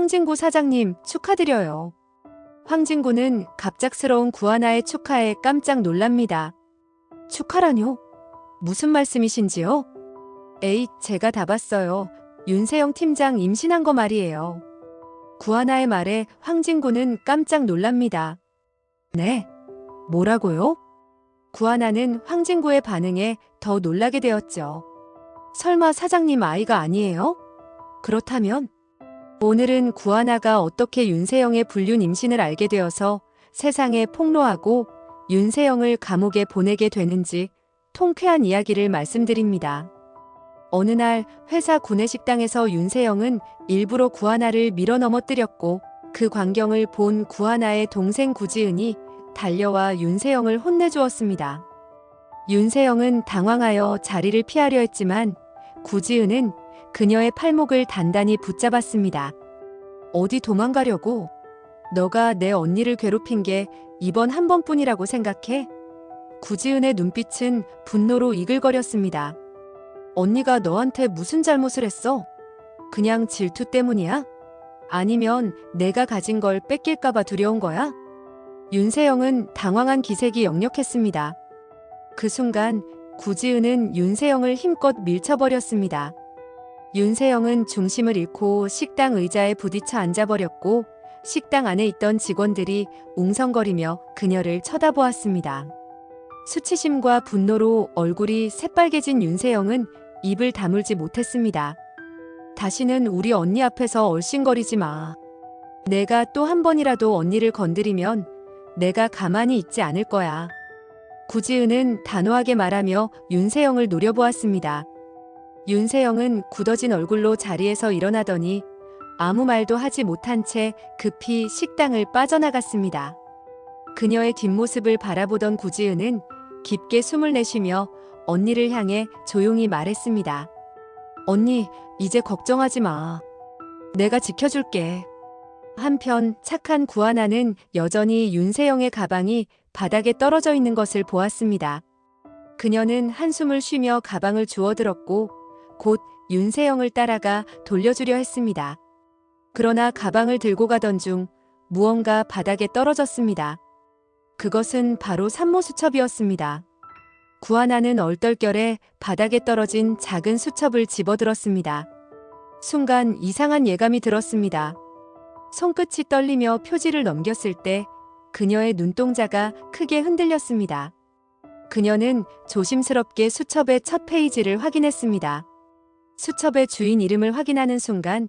황진구 사장님 축하드려요. 황진구는 갑작스러운 구하나의 축하에 깜짝 놀랍니다. 축하라뇨? 무슨 말씀이신지요? 에이, 제가 다 봤어요. 윤세영 팀장 임신한 거 말이에요. 구하나의 말에 황진구는 깜짝 놀랍니다. 네? 뭐라고요? 구하나는 황진구의 반응에 더 놀라게 되었죠. 설마 사장님 아이가 아니에요? 그렇다면? 오늘은 구하나가 어떻게 윤세영의 불륜 임신을 알게 되어서 세상에 폭로하고 윤세영을 감옥에 보내게 되는지 통쾌한 이야기를 말씀드립니다. 어느 날 회사 구내식당에서 윤세영은 일부러 구하나를 밀어 넘어뜨렸고 그 광경을 본 구하나의 동생 구지은이 달려와 윤세영을 혼내주었습니다. 윤세영은 당황하여 자리를 피하려 했지만 구지은은 그녀의 팔목을 단단히 붙잡았습니다. 어디 도망가려고? 너가 내 언니를 괴롭힌 게 이번 한 번뿐이라고 생각해? 구지은의 눈빛은 분노로 이글거렸습니다. 언니가 너한테 무슨 잘못을 했어? 그냥 질투 때문이야? 아니면 내가 가진 걸 뺏길까봐 두려운 거야? 윤세영은 당황한 기색이 역력했습니다. 그 순간 구지은은 윤세영을 힘껏 밀쳐버렸습니다. 윤세영은 중심을 잃고 식당 의자에 부딪혀 앉아버렸고 식당 안에 있던 직원들이 웅성거리며 그녀를 쳐다보았습니다. 수치심과 분노로 얼굴이 새빨개진 윤세영은 입을 다물지 못했습니다. 다시는 우리 언니 앞에서 얼씬거리지 마. 내가 또 한 번이라도 언니를 건드리면 내가 가만히 있지 않을 거야. 구지은은 단호하게 말하며 윤세영을 노려보았습니다. 윤세영은 굳어진 얼굴로 자리에서 일어나더니 아무 말도 하지 못한 채 급히 식당을 빠져나갔습니다. 그녀의 뒷모습을 바라보던 구지은은 깊게 숨을 내쉬며 언니를 향해 조용히 말했습니다. 언니, 이제 걱정하지 마. 내가 지켜줄게. 한편 착한 구하나는 여전히 윤세영의 가방이 바닥에 떨어져 있는 것을 보았습니다. 그녀는 한숨을 쉬며 가방을 주워들었고 곧 윤세영을 따라가 돌려주려 했습니다. 그러나 가방을 들고 가던 중 무언가 바닥에 떨어졌습니다. 그것은 바로 산모 수첩이었습니다. 구하나는 얼떨결에 바닥에 떨어진 작은 수첩을 집어들었습니다. 순간 이상한 예감이 들었습니다. 손끝이 떨리며 표지를 넘겼을 때 그녀의 눈동자가 크게 흔들렸습니다. 그녀는 조심스럽게 수첩의 첫 페이지를 확인했습니다. 수첩의 주인 이름을 확인하는 순간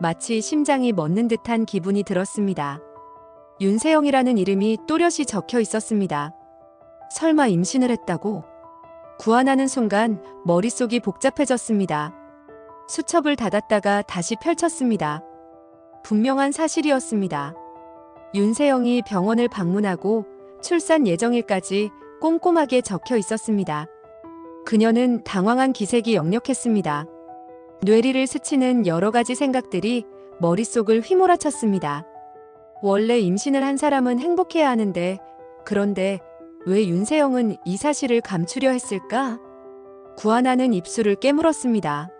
마치 심장이 멎는 듯한 기분이 들었습니다. 윤세영이라는 이름이 또렷이 적혀 있었습니다. 설마 임신을 했다고? 구안하는 순간 머릿속이 복잡해졌습니다. 수첩을 닫았다가 다시 펼쳤습니다. 분명한 사실이었습니다. 윤세영이 병원을 방문하고 출산 예정일까지 꼼꼼하게 적혀 있었습니다. 그녀는 당황한 기색이 역력했습니다. 뇌리를 스치는 여러 가지 생각들이 머릿속을 휘몰아쳤습니다. 원래 임신을 한 사람은 행복해야 하는데, 그런데 왜 윤세영은 이 사실을 감추려 했을까? 구하나는 입술을 깨물었습니다.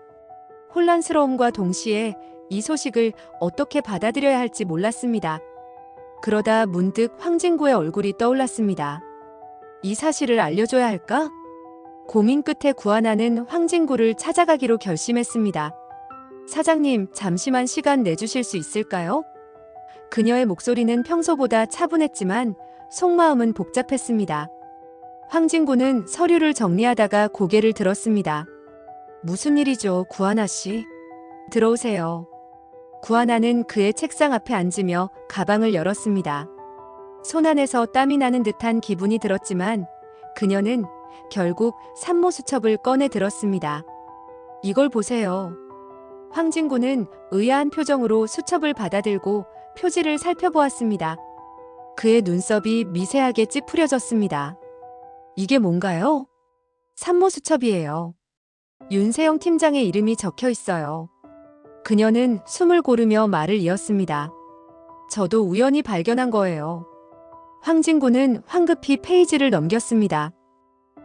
혼란스러움과 동시에 이 소식을 어떻게 받아들여야 할지 몰랐습니다. 그러다 문득 황진구의 얼굴이 떠올랐습니다. 이 사실을 알려줘야 할까? 고민 끝에 구하나는 황진구를 찾아가기로 결심했습니다. 사장님, 잠시만 시간 내주실 수 있을까요? 그녀의 목소리는 평소보다 차분했지만 속마음은 복잡했습니다. 황진구는 서류를 정리하다가 고개를 들었습니다. 무슨 일이죠, 구하나 씨? 들어오세요. 구하나는 그의 책상 앞에 앉으며 가방을 열었습니다. 손 안에서 땀이 나는 듯한 기분이 들었지만 그녀는 결국 산모수첩을 꺼내 들었습니다. 이걸 보세요. 황진구는 의아한 표정으로 수첩을 받아들고 표지를 살펴보았습니다. 그의 눈썹이 미세하게 찌푸려졌습니다. 이게 뭔가요? 산모수첩이에요. 윤세영 팀장의 이름이 적혀 있어요. 그녀는 숨을 고르며 말을 이었습니다. 저도 우연히 발견한 거예요. 황진구는 황급히 페이지를 넘겼습니다.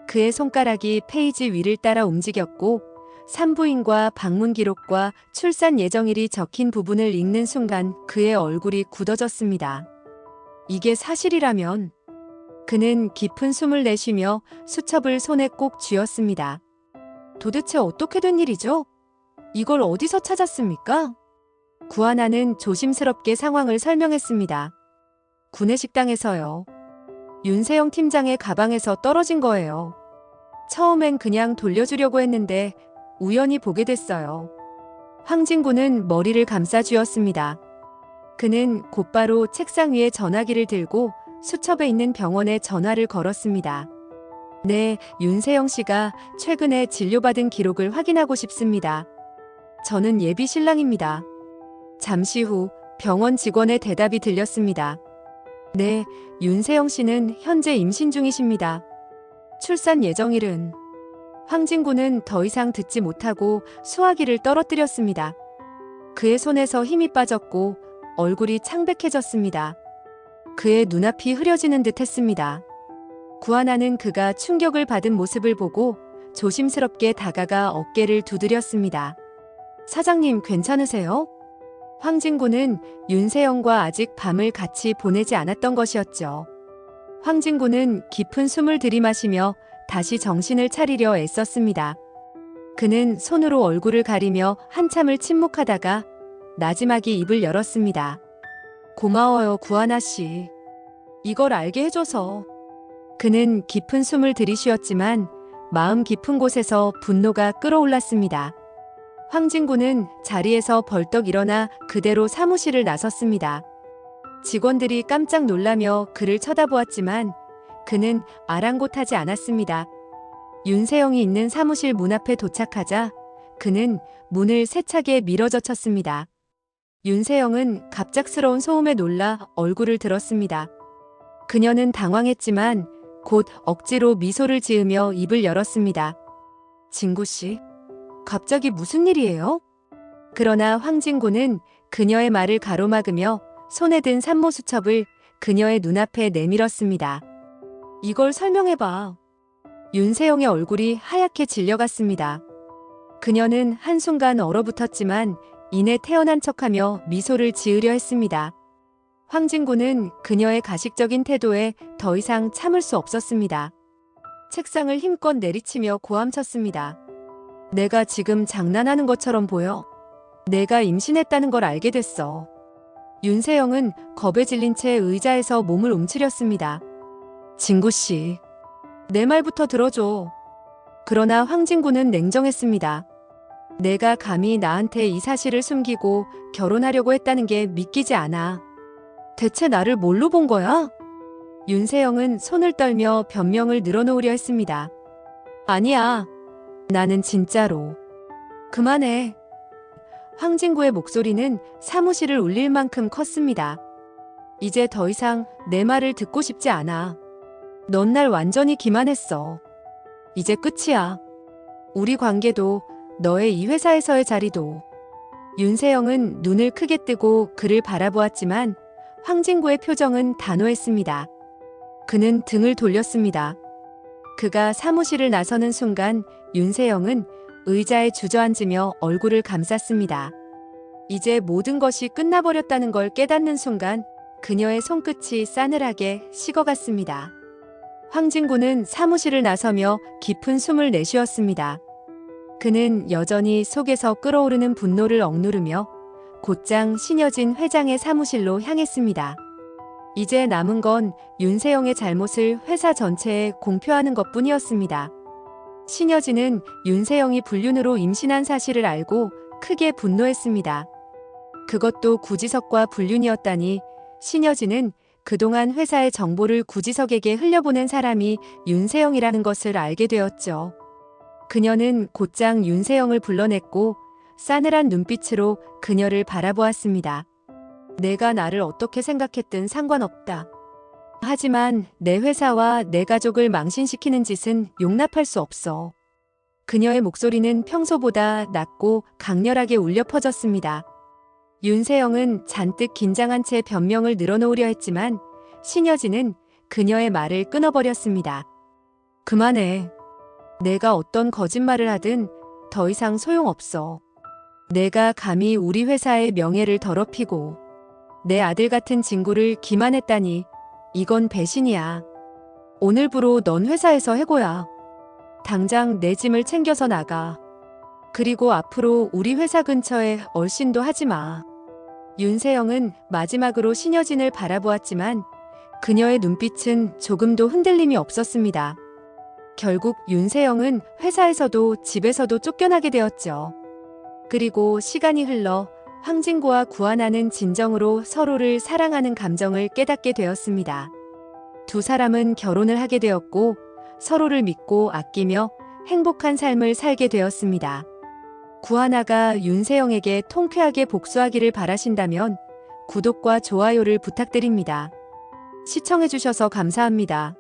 그의 손가락이 페이지 위를 따라 움직였고 산부인과 방문 기록과 출산 예정일이 적힌 부분을 읽는 순간 그의 얼굴이 굳어졌습니다. 이게 사실이라면 그는 깊은 숨을 내쉬며 수첩을 손에 꼭 쥐었습니다. 도대체 어떻게 된 일이죠? 이걸 어디서 찾았습니까? 구하나는 조심스럽게 상황을 설명했습니다. 구내식당에서요. 윤세영 팀장의 가방에서 떨어진 거예요. 처음엔 그냥 돌려주려고 했는데 우연히 보게 됐어요. 황진구는 머리를 감싸 쥐었습니다. 그는 곧바로 책상 위에 전화기를 들고 수첩에 있는 병원에 전화를 걸었습니다. 네, 윤세영 씨가 최근에 진료받은 기록을 확인하고 싶습니다. 저는 예비 신랑입니다. 잠시 후 병원 직원의 대답이 들렸습니다. 네, 윤세영 씨는 현재 임신 중이십니다. 출산 예정일은 황진구는 더 이상 듣지 못하고 수화기를 떨어뜨렸습니다. 그의 손에서 힘이 빠졌고 얼굴이 창백해졌습니다. 그의 눈앞이 흐려지는 듯 했습니다. 구하나는 그가 충격을 받은 모습을 보고 조심스럽게 다가가 어깨를 두드렸습니다. 사장님 괜찮으세요? 황진구는 윤세영과 아직 밤을 같이 보내지 않았던 것이었죠. 황진구는 깊은 숨을 들이마시며 다시 정신을 차리려 애썼습니다. 그는 손으로 얼굴을 가리며 한참을 침묵하다가 나지막이 입을 열었습니다. 고마워요, 구하나 씨. 이걸 알게 해줘서. 그는 깊은 숨을 들이쉬었지만 마음 깊은 곳에서 분노가 끓어올랐습니다. 황진구는 자리에서 벌떡 일어나 그대로 사무실을 나섰습니다. 직원들이 깜짝 놀라며 그를 쳐다보았지만 그는 아랑곳하지 않았습니다. 윤세영이 있는 사무실 문 앞에 도착하자 그는 문을 세차게 밀어젖혔습니다. 윤세영은 갑작스러운 소음에 놀라 얼굴을 들었습니다. 그녀는 당황했지만 곧 억지로 미소를 지으며 입을 열었습니다. 진구 씨, 갑자기 무슨 일이에요? 그러나 황진구는 그녀의 말을 가로막으며 손에 든 산모수첩을 그녀의 눈앞에 내밀었습니다. 이걸 설명해봐. 윤세영의 얼굴이 하얗게 질려갔습니다. 그녀는 한순간 얼어붙었지만 이내 태어난 척하며 미소를 지으려 했습니다. 황진구는 그녀의 가식적인 태도에 더 이상 참을 수 없었습니다. 책상을 힘껏 내리치며 고함쳤습니다. 내가 지금 장난하는 것처럼 보여. 내가 임신했다는 걸 알게 됐어. 윤세영은 겁에 질린 채 의자에서 몸을 움츠렸습니다. 진구씨, 내 말부터 들어줘. 그러나 황진구는 냉정했습니다. 내가 감히 나한테 이 사실을 숨기고 결혼하려고 했다는 게 믿기지 않아. 대체 나를 뭘로 본 거야? 윤세영은 손을 떨며 변명을 늘어놓으려 했습니다. 아니야. 나는 진짜로. 그만해. 황진구의 목소리는 사무실을 울릴 만큼 컸습니다. 이제 더 이상 내 말을 듣고 싶지 않아. 넌 날 완전히 기만했어. 이제 끝이야. 우리 관계도 너의 이 회사에서의 자리도. 윤세영은 눈을 크게 뜨고 그를 바라보았지만 황진구의 표정은 단호했습니다. 그는 등을 돌렸습니다. 그가 사무실을 나서는 순간 윤세영은 의자에 주저앉으며 얼굴을 감쌌습니다. 이제 모든 것이 끝나버렸다는 걸 깨닫는 순간 그녀의 손끝이 싸늘하게 식어갔습니다. 황진구는 사무실을 나서며 깊은 숨을 내쉬었습니다. 그는 여전히 속에서 끓어오르는 분노를 억누르며 곧장 신여진 회장의 사무실로 향했습니다. 이제 남은 건 윤세영의 잘못을 회사 전체에 공표하는 것 뿐이었습니다. 신여진은 윤세영이 불륜으로 임신한 사실을 알고 크게 분노했습니다. 그것도 구지석과 불륜이었다니 신여진은 그동안 회사의 정보를 구지석에게 흘려보낸 사람이 윤세영이라는 것을 알게 되었죠. 그녀는 곧장 윤세영을 불러냈고 싸늘한 눈빛으로 그녀를 바라보았습니다. 내가 나를 어떻게 생각했든 상관없다. 하지만 내 회사와 내 가족을 망신시키는 짓은 용납할 수 없어. 그녀의 목소리는 평소보다 낮고 강렬하게 울려 퍼졌습니다. 윤세영은 잔뜩 긴장한 채 변명을 늘어놓으려 했지만 신여진은 그녀의 말을 끊어버렸습니다. 그만해. 내가 어떤 거짓말을 하든 더 이상 소용없어. 내가 감히 우리 회사의 명예를 더럽히고 내 아들 같은 친구를 기만했다니 이건 배신이야. 오늘부로 넌 회사에서 해고야. 당장 내 짐을 챙겨서 나가. 그리고 앞으로 우리 회사 근처에 얼씬도 하지 마. 윤세영은 마지막으로 신여진을 바라보았지만 그녀의 눈빛은 조금도 흔들림이 없었습니다. 결국 윤세영은 회사에서도 집에서도 쫓겨나게 되었죠. 그리고 시간이 흘러 황진구와 구하나는 진정으로 서로를 사랑하는 감정을 깨닫게 되었습니다. 두 사람은 결혼을 하게 되었고 서로를 믿고 아끼며 행복한 삶을 살게 되었습니다. 구하나가 윤세영에게 통쾌하게 복수하기를 바라신다면 구독과 좋아요를 부탁드립니다. 시청해주셔서 감사합니다.